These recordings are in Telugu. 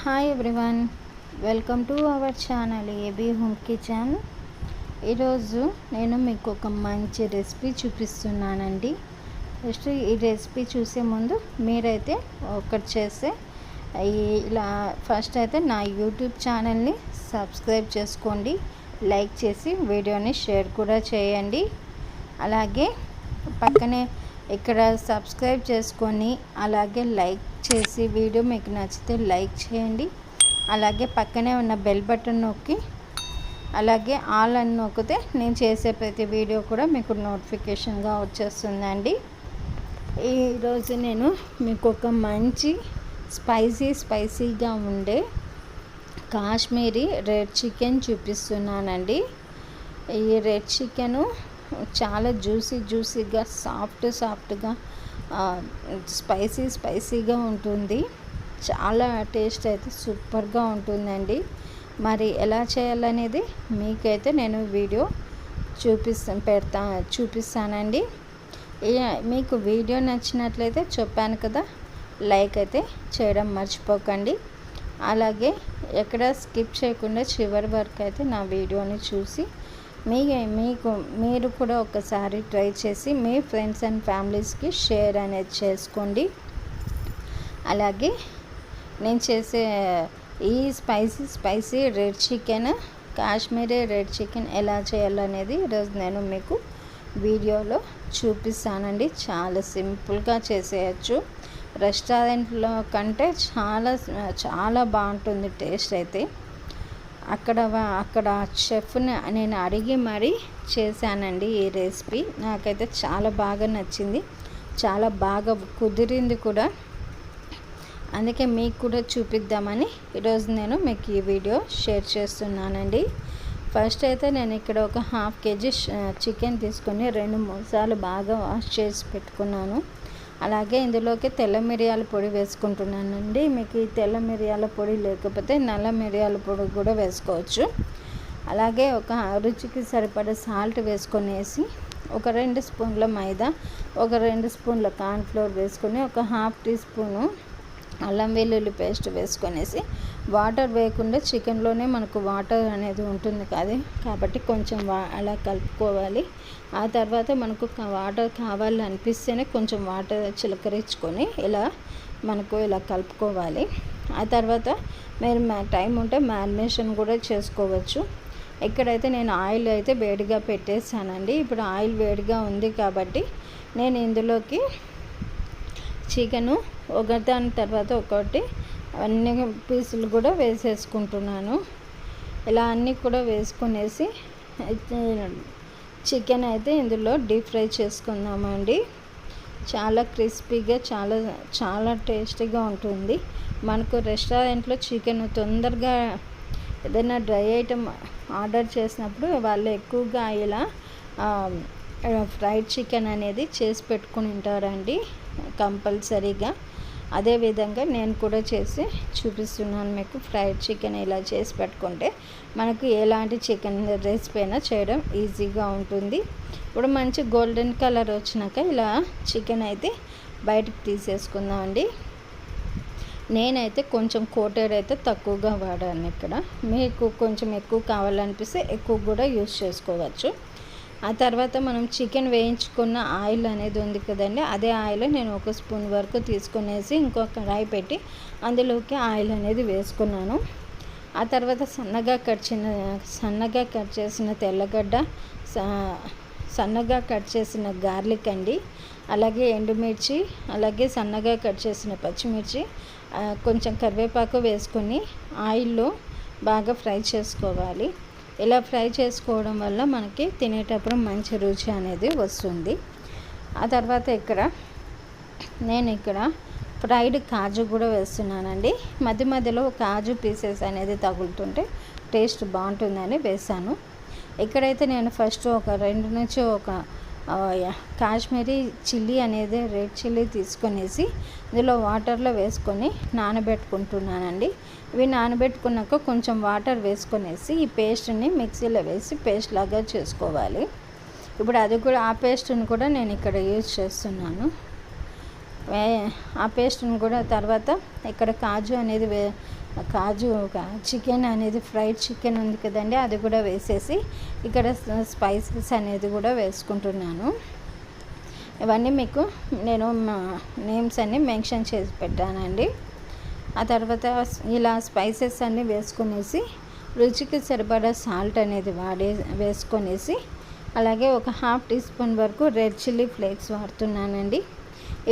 Hi everyone welcome to our channel AB home kitchen ఈరోజు నేను మీకు ఒక మంచి రెసిపీ చూపిస్తున్నానండి. ఫస్ట్ ఈ రెసిపీ చూసే ముందు మీరైతే ఒకటి చేస్తే ఇలా ఫస్ట్ అయితే నా యూట్యూబ్ ఛానల్ని సబ్స్క్రైబ్ చేసుకోండి. లైక్ చేసి వీడియోని షేర్ కూడా చేయండి. అలాగే పక్కనే ఇక్కడ సబ్స్క్రైబ్ చేసుకొని అలాగే లైక్ చేసి వీడియో మీకు నచ్చితే లైక్ చేయండి. అలాగే పక్కనే ఉన్న బెల్ బటన్ నొక్కి అలాగే ఆల్ అని నొక్కితే నేను చేసే ప్రతి వీడియో కూడా మీకు నోటిఫికేషన్గా వచ్చేస్తుందండి. ఈరోజు నేను మీకు ఒక మంచి స్పైసీ స్పైసీగా ఉండే కాశ్మీరీ రెడ్ చికెన్ చూపిస్తున్నానండి. ఈ రెడ్ చికెను చాలా జ్యూసీ జ్యూసీగా సాఫ్ట్ సాఫ్ట్గా స్పైసీ స్పైసీగా ఉంటుంది. చాలా టేస్ట్ అయితే సూపర్గా ఉంటుందండి. మరి ఎలా చేయాలనేది మీకైతే నేను వీడియో చూపిస్తా పెడతా చూపిస్తానండి. మీకు వీడియో నచ్చినట్లయితే చెప్పాను కదా లైక్ అయితే చేయడం మర్చిపోకండి. అలాగే ఎక్కడ స్కిప్ చేయకుండా చివరి వరకు అయితే నా వీడియోని చూసి మీ మీకు మీరు కూడా ఒకసారి ట్రై చేసి మీ ఫ్రెండ్స్ అండ్ ఫ్యామిలీస్కి షేర్ అనేది చేసుకోండి. అలాగే నేను చేసే ఈ spicy spicy red chicken Kashmiri red chicken ఎలా చేయాలనేది ఈరోజు నేను మీకు వీడియోలో చూపిస్తానండి. చాలా సింపుల్గా చేసేయచ్చు. రెస్టారెంట్లో కంటే చాలా చాలా బాగుంటుంది టేస్ట్ అయితే. అక్కడ అక్కడ షెఫ్ని నేను అడిగి మరీ చేశానండి ఈ రెసిపీ. నాకైతే చాలా బాగా నచ్చింది. చాలా బాగా కుదిరింది కూడా. అందుకే మీకు కూడా చూపిద్దామని ఈరోజు నేను మీకు ఈ వీడియో షేర్ చేస్తున్నానండి. ఫస్ట్ అయితే నేను ఇక్కడ ఒక హాఫ్ కేజీ చికెన్ తీసుకొని రెండు మూడు సార్లు బాగా వాష్ చేసి పెట్టుకున్నాను. అలాగే ఇందులోకి తెల్ల మిరియాల పొడి వేసుకుంటున్నానండి. మీకు ఈ తెల్ల మిరియాల పొడి లేకపోతే నల్ల మిరియాల పొడి కూడా వేసుకోవచ్చు. అలాగే ఒక రుచికి సరిపడ సాల్ట్ వేసుకొనేసి ఒక రెండు స్పూన్ల మైదా ఒక రెండు స్పూన్ల కార్న్ఫ్లోర్ వేసుకొని ఒక హాఫ్ టీ స్పూను అల్లం వెల్లుల్లి పేస్ట్ వేసుకొనేసి వాటర్ వేయకుండా చికెన్లోనే మనకు వాటర్ అనేది ఉంటుంది కదా. కాబట్టి కొంచెం వా అలా కలుపుకోవాలి. ఆ తర్వాత మనకు వాటర్ కావాలి అనిపిస్తేనే కొంచెం వాటర్ చిలకరించుకొని ఇలా మనకు ఇలా కలుపుకోవాలి. ఆ తర్వాత మీరు మా టైం ఉంటే మ్యారినేషన్ కూడా చేసుకోవచ్చు. ఇక్కడైతే నేను ఆయిల్ అయితే వేడిగా పెట్టేసానండి ఇప్పుడు ఆయిల్ వేడిగా ఉంది కాబట్టి నేను ఇందులోకి చికెను ఒకదాని తర్వాత ఒకటి అన్ని పీసులు కూడా వేసేసుకుంటున్నాను. ఇలా అన్నీ కూడా వేసుకునేసి చికెన్ అయితే ఇందులో డీప్ ఫ్రై చేసుకుందామండి. చాలా క్రిస్పీగా చాలా చాలా టేస్టీగా ఉంటుంది. మనకు రెస్టారెంట్లో చికెన్ తొందరగా ఏదైనా డ్రై ఐటమ్ ఆర్డర్ చేసినప్పుడు వాళ్ళు ఎక్కువగా ఇలా ఫ్రైడ్ చికెన్ అనేది చేసి పెట్టుకుని ఉంటారండి. కంపల్సరీగా. అదేవిధంగా నేను కూడా చేసి చూపిస్తున్నాను మీకు. ఫ్రైడ్ చికెన్ ఇలా చేసి పెట్టుకుంటే మనకు ఎలాంటి చికెన్ రెసిపీ అయినా చేయడం ఈజీగా ఉంటుంది. ఇప్పుడు మంచి గోల్డెన్ కలర్ వచ్చినాక ఇలా చికెన్ అయితే బయటకు తీసేసుకుందామండి. నేనైతే కొంచెం కోటెడ్ అయితే తక్కువగా వాడాను ఇక్కడ. మీకు కొంచెం ఎక్కువ కావాలనిపిస్తే ఎక్కువ కూడా యూస్ చేసుకోవచ్చు. ఆ తర్వాత మనం చికెన్ వేయించుకున్న ఆయిల్ అనేది ఉంది కదండి అదే ఆయిల్ నేను ఒక స్పూన్ వరకు తీసుకునేసి ఇంకో కడాయి పెట్టి అందులోకి ఆయిల్ అనేది వేసుకున్నాను. ఆ తర్వాత సన్నగా కట్ చిన్న సన్నగా కట్ చేసిన తెల్లగడ్డ స- సన్నగా కట్ చేసిన గార్లిక్ అండి అలాగే ఎండుమిర్చి అలాగే సన్నగా కట్ చేసిన పచ్చిమిర్చి కొంచెం కరివేపాకు వేసుకొని ఆయిల్లో బాగా ఫ్రై చేసుకోవాలి. ఇలా ఫ్రై చేసుకోవడం వల్ల మనకి తినేటప్పుడు మంచి రుచి అనేది వస్తుంది. ఆ తర్వాత ఇక్కడ నేను ఇక్కడ ఫ్రైడ్ కాజు కూడా వేస్తున్నానండి. మధ్య మధ్యలో కాజు పీసెస్ అనేది తగులుతుంటే టేస్ట్ బాగుంటుందని వేసాను ఇక్కడైతే నేను ఫస్ట్ ఒక రెండు నుంచి ఒక కాశ్మీరీ చిల్లీ అనేది రెడ్ చిల్లీ తీసుకొనేసి ఇందులో వాటర్లో వేసుకొని నానబెట్టుకుంటున్నానండి. ఇవి నానబెట్టుకున్నాక కొంచెం వాటర్ వేసుకొనేసి ఈ పేస్ట్ని మిక్సీలో వేసి పేస్ట్ లాగా చేసుకోవాలి. ఇప్పుడు అది కూడా ఆ పేస్ట్ని కూడా నేను ఇక్కడ యూజ్ చేస్తున్నాను. ఆ పేస్ట్ని కూడా తర్వాత ఇక్కడ కాజు అనేది వే కాజు చికెన్ అనేది ఫ్రైడ్ చికెన్ ఉంది కదండి అది కూడా వేసేసి ఇక్కడ స్పైసెస్ అనేది కూడా వేసుకుంటున్నాను. ఇవన్నీ మీకు నేను నేమ్స్ అన్నీ మెన్షన్ చేసి పెట్టానండి. ఆ తర్వాత ఇలా స్పైసెస్ అన్నీ వేసుకునేసి రుచికి సరిపడా సాల్ట్ అనేది వాడే వేసుకొనేసి అలాగే ఒక హాఫ్ టీ స్పూన్ వరకు రెడ్ చిల్లీ ఫ్లేక్స్ వాడుతున్నానండి.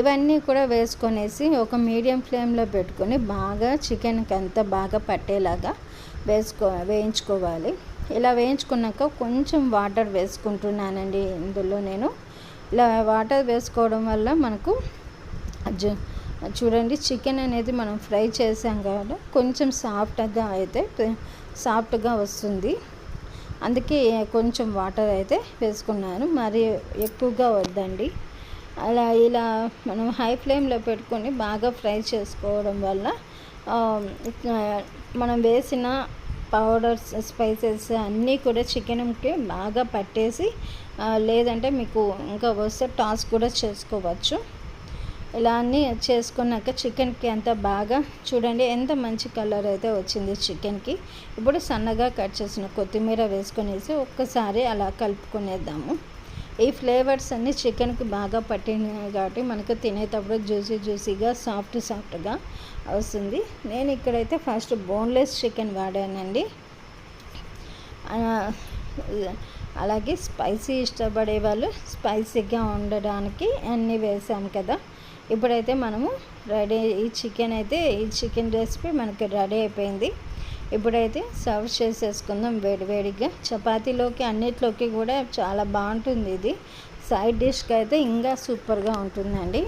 ఇవన్నీ కూడా వేసుకొనేసి ఒక మీడియం ఫ్లేమ్లో పెట్టుకొని బాగా చికెన్కి అంతా బాగా పట్టేలాగా వేసుకో వేయించుకోవాలి. ఇలా వేయించుకున్నాక కొంచెం వాటర్ వేసుకుంటున్నానండి ఇందులో నేను. ఇలా వాటర్ వేసుకోవడం వల్ల మనకు చూడండి చికెన్ అనేది మనం ఫ్రై చేసాం కాబట్టి కొంచెం సాఫ్ట్గా అయితే సాఫ్ట్గా వస్తుంది. అందుకే కొంచెం వాటర్ అయితే వేసుకున్నాను. మరి ఎక్కువగా వద్దండి. అలా ఇలా మనం హై ఫ్లేమ్లో పెట్టుకొని బాగా ఫ్రై చేసుకోవడం వల్ల మనం వేసిన పౌడర్స్ స్పైసెస్ అన్నీ కూడా చికెన్కి బాగా పట్టేసి లేదంటే మీకు ఇంకా వస్తే టాస్ కూడా చేసుకోవచ్చు. ఇలా అన్నీ చేసుకున్నాక చికెన్కి అంత బాగా చూడండి ఎంత మంచి కలర్ అయితే వచ్చింది చికెన్కి. ఇప్పుడు సన్నగా కట్ చేసిన కొత్తిమీర వేసుకునేసి ఒక్కసారి అలా కలుపుకునేద్దాము. ఈ ఫ్లేవర్స్ అన్నీ చికెన్కి బాగా పట్టినాయి కాబట్టి మనకు తినేటప్పుడు జ్యూసీ జ్యూసీగా సాఫ్ట్ సాఫ్ట్గా వస్తుంది. నేను ఇక్కడైతే ఫస్ట్ బోన్లెస్ చికెన్ వాడానండి. అలాగే స్పైసీ ఇష్టపడే వాళ్ళు స్పైసీగా ఉండడానికి అన్నీ వేసాం కదా. ఇప్పుడైతే మనము రెడీ ఈ చికెన్ అయితే ఈ చికెన్ రెసిపీ మనకి రెడీ అయిపోయింది. ఇప్పుడైతే సర్వ్ చేసేసుకుందాం వేడివేడిగా. చపాతీలోకి అన్నిట్లోకి కూడా చాలా బాగుంటుంది ఇది. సైడ్ డిష్కి అయితే ఇంకా సూపర్గా ఉంటుందండి.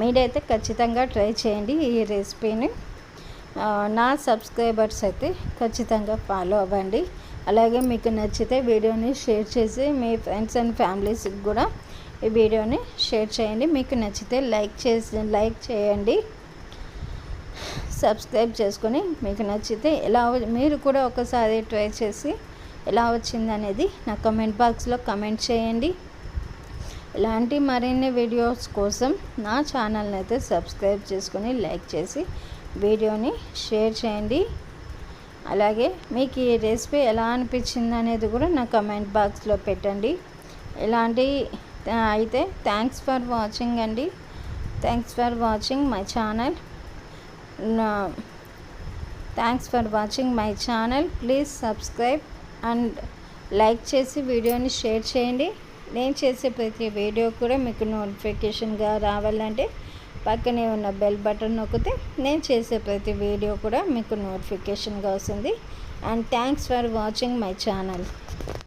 మీరైతే ఖచ్చితంగా ట్రై చేయండి ఈ రెసిపీని. నా సబ్స్క్రైబర్స్ అయితే ఖచ్చితంగా ఫాలో అవ్వండి. అలాగే మీకు నచ్చితే వీడియోని షేర్ చేసి మీ ఫ్రెండ్స్ అండ్ ఫ్యామిలీస్కి కూడా ఈ వీడియోని షేర్ చేయండి. మీకు నచ్చితే లైక్ చేసి లైక్ చేయండి. సబ్స్క్రైబ్ చేసుకొని మీకు నచ్చితే ఎలా మీరు కూడా ఒకసారి ట్రై చేసి ఎలా వచ్చింది అనేది నా కమెంట్ బాక్స్లో కమెంట్ చేయండి. ఇలాంటి మరిన్ని వీడియోస్ కోసం నా ఛానల్ని అయితే సబ్స్క్రైబ్ చేసుకొని లైక్ చేసి వీడియోని షేర్ చేయండి. అలాగే మీకు ఈ రెసిపీ ఎలా అనిపించింది అనేది కూడా నా కమెంట్ బాక్స్లో పెట్టండి. ఇలాంటి అయితే థ్యాంక్స్ ఫర్ వాచింగ్ అండి. Thanks for watching my channel. Thanks for watching my channel please subscribe and like చేసి వీడియోని షేర్ చేయండి. నేను చేసే ప్రతి వీడియో కూడా మీకు నోటిఫికేషన్గా రావాలంటే పక్కనే ఉన్న బెల్ బటన్ నొక్కితే నేను చేసే ప్రతి వీడియో కూడా మీకు నోటిఫికేషన్గా వస్తుంది. And thanks for watching my channel